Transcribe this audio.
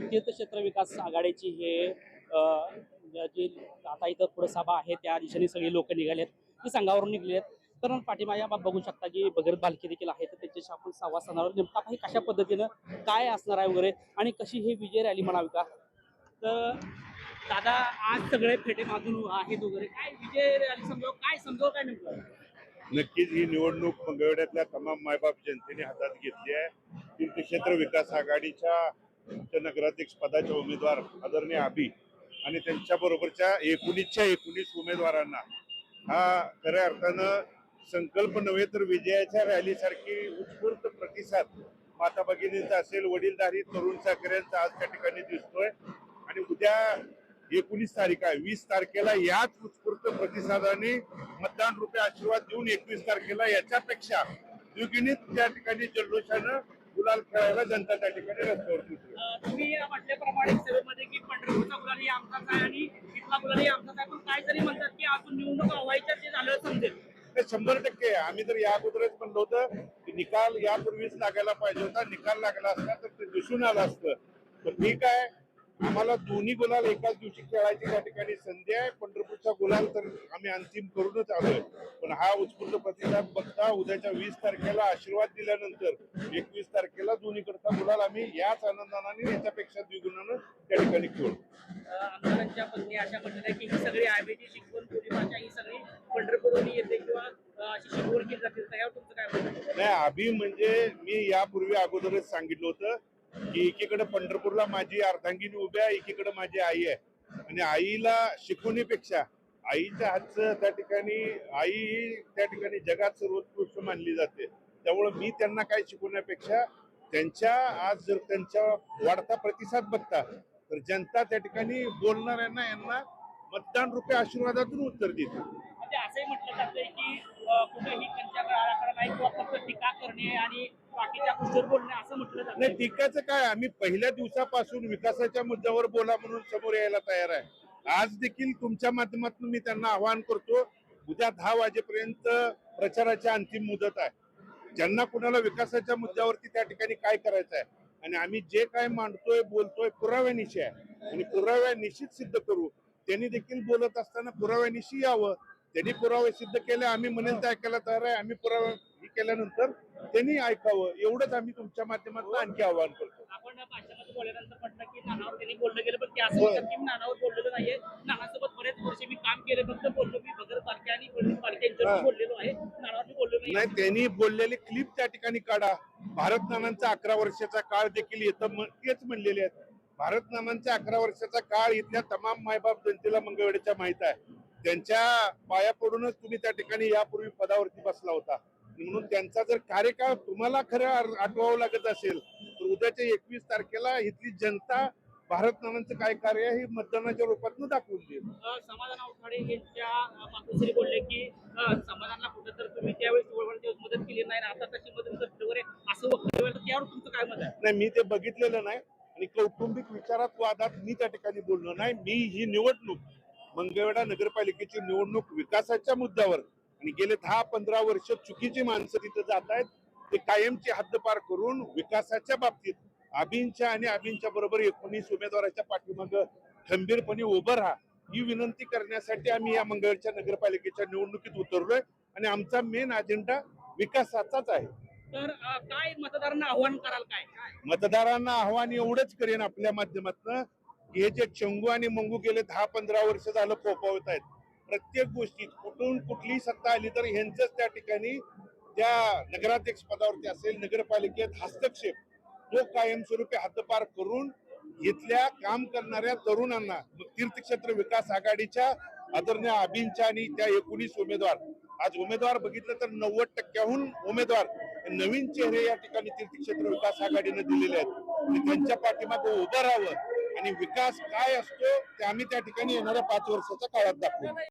तीर्थक्षेत्र विकास आघाडीची हे जी आता इथं पुढे सभा आहे त्या दिशेने सगळी लोक निघालेत. ती संघावरून निघाली आहेत तर पाठीमागे आपण बघू शकता की भगीरथ बालकी देखील आहे तर त्यांच्याशी आपण संवाद साधणार नेमका काही कशा पद्धतीनं काय असणार आहे वगैरे आणि कशी ही विजय रॅली म्हणावी का? तर दादा आज सगळे फेटे मागून आहेत वगैरे. काय विजय रॅली समजाव? काय समजाव? काय नेमकं? नक्कीच ही निवडणूक मंगळवेढ्यातल्या तमाम मायबाप जनतेने हातात घेतली आहे. तीर्थक्षेत्र विकास आघाडीच्या उच्च नगराध्यक्ष पदाचे उमेदवार आदरणीय आबी आणि त्यांच्या बरोबरच्या एकोणीसच्या एकोणीस उमेदवारांना. हा खऱ्या अर्थानं संकल्प नव्हे तर विजयाच्या रॅलीसारखी उत्स्फूर्त प्रतिसाद माता भगिनींचा असेल वडीलधारी तरुण साखऱ्यांचा आज त्या ठिकाणी दिसतोय. आणि उद्या एकोणीस तारीख आहे. वीस तारखेला याच उत्स्फूर्त प्रतिसादाने मतदान रुपये आशीर्वाद देऊन एकवीस तारखेला याच्यापेक्षा द्विगुणित त्या ठिकाणी जल्लोषानं गुलाल खेळायला जनता त्या ठिकाणी रस्त्यावरती उतरेल. अ, तुम्ही म्हटल्याप्रमाणे सभेमध्ये की पंढरपूरचा गुलाही आमचाच आहे आणि इथला गुलाही आमचाच आहे. पण काय तरी म्हणतात की अजून निवडणूक व्हायच्या ते झालं समजेल. ते शंभर टक्के आहे. आम्ही तर या अगोदरच म्हणलं होतं की निकाल यापूर्वीच लागायला पाहिजे होता. निकाल लागला असता तर ते दिसून आलं असतं. तर ठीक आहे. आम्हाला दोन्ही गुलाल एकाच दिवशी खेळायची त्या ठिकाणी संधी आहे. पंढरपूरचा गुलाल तर आम्ही अंतिम करूनच आलोय. पण हा उत्स्फूर्त प्रतिसाद बघता उद्याच्या वीस तारखेला आशीर्वाद दिल्यानंतर एकवीस तारखेला दोन्हीकडचा गुलाल आम्ही याच आनंदाने याच्यापेक्षा द्विगुणानं त्या ठिकाणी खेळू. आमदारांच्या पत्नी अशा म्हणतात की ही सगळी आयबीची शिकवण भाषा ही सगळी पंढरपूरवरून येते किंवा अ, अशी शिकवण केली जाते. त्यावर तुमचं काय म्हणणं आहे? नाही अभि म्हणजे मी यापूर्वी अगोदरच सांगितलं होतं की एकीकडे पंढरपूरला माझी अर्धांगिनी उभी आहे एकीकडे माझी आई आहे. आणि आईला शिकवणीपेक्षा आईच्या हातचं त्या ठिकाणी आई ही त्या ठिकाणी जगात सर्वोत्कृष्ट मानली जाते. त्यामुळे मी त्यांना काय शिकवण्यापेक्षा त्यांच्या आज जर त्यांच्या वाढता प्रतिसाद बघता तर जनता त्या ठिकाणी बोलणाऱ्यांना यांना मतदान रुपये आशीर्वादातून उत्तर देते. म्हणजे असंही म्हटलं जातंय की कुठेही कंच्या आराखडा करणे आणि बाकीच्या गोष्टीवर बोलणे असं म्हटलं नाही टीकाचं काय आम्ही पहिल्या दिवसापासून विकासाच्या मुद्द्यावर बोला म्हणून समोर यायला तयार आहे. आज देखील तुमच्या माध्यमातून मी त्यांना आवाहन करतो उद्या दहा वाजेपर्यंत प्रचाराची अंतिम मुदत आहे. ज्यांना कुणाला विकासाच्या मुद्द्यावरती त्या ठिकाणी काय करायचं आहे आणि आम्ही जे काय मांडतोय बोलतोय पुराव्यानिशी आहे. आणि पुराव्या निश्चित सिद्ध करू. त्यांनी देखील बोलत असताना पुराव्यानिशी यावं त्यांनी पुरावे सिद्ध केले आम्ही म्हणेल ते ऐकायला तयार आहे आम्ही पुरावे हे केल्यानंतर त्यांनी ऐकावं एवढंच आम्ही तुमच्या माध्यमातून आणखी आवाहन करतो. आपण भाषणामध्ये बोलल्यानंतर म्हटलं की नानावर त्यांनी बोललं गेलं पण ते असं होय. म्हणतात की मी नानावर बोललेलं नाहीये. नानासोबत बरेच वर्ष मी काम केलं फक्त बोललो मी भगर पालखी आणि वडील पालखी यांच्यावर. बोललेलो आहे. नानावर मी बोललो नाही. त्यांनी बोललेले क्लिप त्या ठिकाणी काढा. भारत नानांचा अकरा वर्षाचा काळ देखील येतं तेच म्हणलेले आहेत. भारत नानांचा अकरा वर्षाचा काळ इथल्या तमाम मायबाप जनतेला मंगळवेड्याच्या माहीत आहे. त्यांच्या पाया पडूनच तुम्ही त्या ठिकाणी यापूर्वी पदावरती बसला होता. म्हणून त्यांचा जर कार्यकाळ तुम्हाला खरं आठवावं लागत असेल तर उद्याच्या एकवीस तारखेला इथली जनता भारत नानांचं काय कार्य आहे हे मतदानाच्या रूपातून दाखवून देईल. समाधान अवघडे यांच्या बोलले की समाधानला कुठं तर तुम्ही त्यावेळेस मदत केली नाही आता तशी मदत वगैरे असं वक्तव्य त्यावर तुमचं काय मत आहे? नाही मी ते बघितलेलं नाही. आणि कौटुंबिक विचारात वादात मी त्या ठिकाणी बोललो नाही. मी ही निवडणूक मंगळवेढा नगरपालिकेची निवडणूक विकासाच्या मुद्द्यावर आणि गेले दहा पंधरा वर्ष चुकीची माणसं तिथं जात आहेत ते कायमची हद्दपार करून विकासाच्या बाबतीत अभिनच्या आणि अभिनच्या बरोबर एकोणीस उमेदवाराच्या पाठीमाग खंबीरपणे उभं राहा ही विनंती करण्यासाठी आम्ही या मंगळवेढच्या नगरपालिकेच्या निवडणुकीत उतरलोय आणि आमचा मेन अजेंडा विकासाचाच आहे. तर काय मतदारांना आव्हान कराल काय काय? मतदारांना आव्हान एवढंच करेन आपल्या माध्यमातून हे जे चंगू आणि मंगू गेले दहा पंधरा वर्ष झालं फोफावत आहेत. प्रत्येक गोष्टीत कुठून कुठली सत्ता आली तर ह्यांचंच त्या ठिकाणी त्या नगराध्यक्ष पदावरती असेल नगरपालिकेत हस्तक्षेप तो कायमस्वरूपी हद्दपार करून इथल्या काम करणाऱ्या तरुणांना तीर्थक्षेत्र विकास आघाडीच्या आदरणीय अभिनच्या आणि त्या एकोणीस उमेदवार. आज उमेदवार बघितलं तर नव्वद टक्क्याहून उमेदवार नवीन चेहरे या ठिकाणी तीर्थक्षेत्र विकास आघाडीने दिलेले आहेत. त्यांच्या पाठीमागे उभं राहावं. आणि विकास काय असतो ते आम्ही त्या ठिकाणी येणाऱ्या पाच वर्षाच्या काळात दाखवू.